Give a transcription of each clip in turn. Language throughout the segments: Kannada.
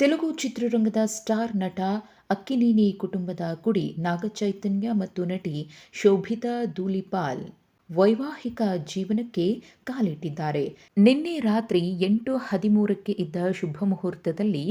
ತೆಲುಗು ಚಿತ್ರರಂಗದ ಸ್ಟಾರ್ ನಟ ಅಕ್ಕಿನೇನಿ ಕುಟುಂಬದ ಕುಡಿ ನಾಗಚೈತನ್ಯ ಮತ್ತು ನಟಿ ಶೋಭಿತಾ ದೂಲಿಪಾಲ್ ವೈವಾಹಿಕ ಜೀವನಕ್ಕೆ ಕಾಲಿಟ್ಟಿದ್ದಾರೆ. ನಿನ್ನೆ ರಾತ್ರಿ ಎಂಟು ಹದಿಮೂರಕ್ಕೆ ಇದ್ದ ಶುಭ ಮುಹೂರ್ತದಲ್ಲಿ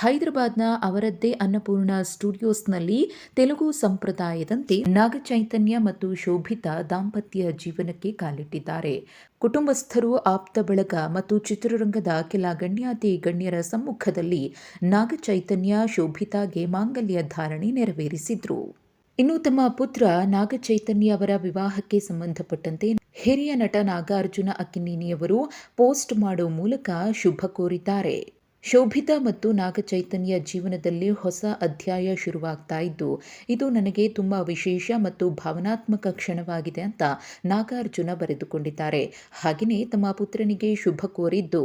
ಹೈದರಾಬಾದ್ನ ಅವರದ್ದೇ ಅನ್ನಪೂರ್ಣ ಸ್ಟುಡಿಯೋಸ್ನಲ್ಲಿ ತೆಲುಗು ಸಂಪ್ರದಾಯದಂತೆ ನಾಗಚೈತನ್ಯ ಮತ್ತು ಶೋಭಿತಾ ದಾಂಪತ್ಯ ಜೀವನಕ್ಕೆ ಕಾಲಿಟ್ಟಿದ್ದಾರೆ. ಕುಟುಂಬಸ್ಥರು ಆಪ್ತ ಬಳಗ ಮತ್ತು ಚಿತ್ರರಂಗದ ಕೆಲ ಗಣ್ಯಾತಿ ಗಣ್ಯರ ಸಮ್ಮುಖದಲ್ಲಿ ನಾಗಚೈತನ್ಯ, ಶೋಭಿತಾಗೆ ಮಾಂಗಲ್ಯ ಧಾರಣೆ ನೆರವೇರಿಸಿದ್ರು. ಇನ್ನು ತಮ್ಮ ಪುತ್ರ ನಾಗಚೈತನ್ಯ ಅವರ ವಿವಾಹಕ್ಕೆ ಸಂಬಂಧಪಟ್ಟಂತೆ ಹಿರಿಯ ನಟ ನಾಗಾರ್ಜುನ ಅಕ್ಕಿನೇನಿಯವರು ಪೋಸ್ಟ್ ಮಾಡೋ ಮೂಲಕ ಶುಭ ಕೋರಿದ್ದಾರೆ. ಶೋಭಿತಾ ಮತ್ತು ನಾಗಚೈತನ್ಯ ಜೀವನದಲ್ಲಿ ಹೊಸ ಅಧ್ಯಾಯ ಶುರುವಾಗ್ತಾ ಇದ್ದು, ಇದು ನನಗೆ ತುಂಬ ವಿಶೇಷ ಮತ್ತು ಭಾವನಾತ್ಮಕ ಕ್ಷಣವಾಗಿದೆ ಅಂತ ನಾಗಾರ್ಜುನ ಬರೆದುಕೊಂಡಿದ್ದಾರೆ. ಹಾಗೆಯೇ ತಮ್ಮ ಪುತ್ರನಿಗೆ ಶುಭ ಕೋರಿದ್ದು,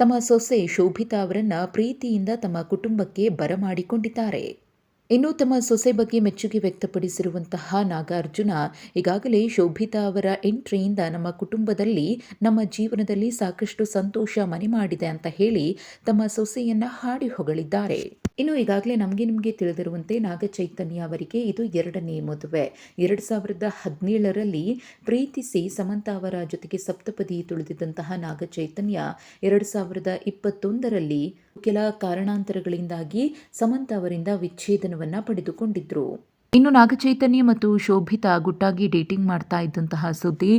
ತಮ್ಮ ಸೊಸೆ ಶೋಭಿತಾ ಅವರನ್ನು ಪ್ರೀತಿಯಿಂದ ತಮ್ಮ ಕುಟುಂಬಕ್ಕೆ ಬರಮಾಡಿಕೊಂಡಿದ್ದಾರೆ. ಇನ್ನು ತಮ್ಮ ಸೊಸೆ ಬಗ್ಗೆ ಮೆಚ್ಚುಗೆ ವ್ಯಕ್ತಪಡಿಸಿರುವಂತಹ ನಾಗಾರ್ಜುನ ಈಗಾಗಲೇ ಶೋಭಿತಾ ಅವರ ಎಂಟ್ರಿಯಿಂದ ನಮ್ಮ ಕುಟುಂಬದಲ್ಲಿ ನಮ್ಮ ಜೀವನದಲ್ಲಿ ಸಾಕಷ್ಟು ಸಂತೋಷ ಮನೆ ಮಾಡಿದೆ ಅಂತ ಹೇಳಿ ತಮ್ಮ ಸೊಸೆಯನ್ನ ಹಾಡಿ ಹೊಗಳಿದ್ದಾರೆ. ಇನ್ನು ಈಗಾಗಲೇ ನಮಗೆ ನಿಮಗೆ ತಿಳಿದಿರುವಂತೆ ನಾಗಚೈತನ್ಯ ಅವರಿಗೆ ಇದು ಎರಡನೇ ಮದುವೆ. ಎರಡು ಸಾವಿರದ ಹದಿನೇಳರಲ್ಲಿ ಪ್ರೀತಿಸಿ ಸಮಂತ ಅವರ ಜೊತೆಗೆ ಸಪ್ತಪದಿ ತುಳಿದಿದ್ದಂತಹ ನಾಗಚೈತನ್ಯ ಎರಡು ಸಾವಿರದ ಇಪ್ಪತ್ತೊಂದರಲ್ಲಿ ಕೆಲ ಕಾರಣಾಂತರಗಳಿಂದಾಗಿ ಸಮಂತ ಅವರಿಂದ ವಿಚ್ಛೇದನವನ್ನ ಪಡೆದುಕೊಂಡಿದ್ರು. ಇನ್ನು ನಾಗಚೈತನ್ಯ ಮತ್ತು ಶೋಭಿತಾ ಗುಟ್ಟಾಗಿ ಡೇಟಿಂಗ್ ಮಾಡ್ತಾ ಇದ್ದಂತಹ ಸುದ್ದಿ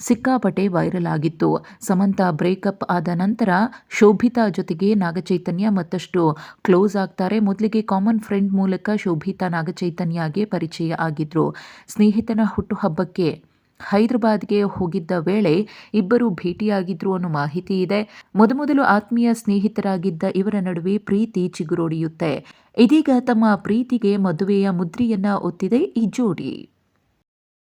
ಸಿಕ್ಕಾಪಟ್ಟೆ ವೈರಲ್ ಆಗಿತ್ತು. ಸಮಂತ ಬ್ರೇಕಪ್ ಆದ ನಂತರ ಶೋಭಿತಾ ಜೊತೆಗೆ ನಾಗಚೈತನ್ಯ ಮತ್ತಷ್ಟು ಕ್ಲೋಸ್ ಆಗ್ತಾರೆ. ಮೊದಲಿಗೆ ಕಾಮನ್ ಫ್ರೆಂಡ್ ಮೂಲಕ ಶೋಭಿತಾ ನಾಗಚೈತನ್ಯಗೆ ಪರಿಚಯ ಆಗಿದ್ರು. ಸ್ನೇಹಿತನ ಹುಟ್ಟುಹಬ್ಬಕ್ಕೆ ಹೈದರಾಬಾದ್ಗೆ ಹೋಗಿದ್ದ ವೇಳೆ ಇಬ್ಬರು ಭೇಟಿಯಾಗಿದ್ರು ಅನ್ನೋ ಮಾಹಿತಿ ಇದೆ. ಮೊದಮೊದಲು ಆತ್ಮೀಯ ಸ್ನೇಹಿತರಾಗಿದ್ದ ಇವರ ನಡುವೆ ಪ್ರೀತಿ ಚಿಗುರೊಡೆಯುತ್ತೆ. ಇದೀಗ ತಮ್ಮ ಪ್ರೀತಿಗೆ ಮದುವೆಯ ಮುದ್ರೆಯನ್ನ ಒತ್ತಿದೆ ಈ ಜೋಡಿ.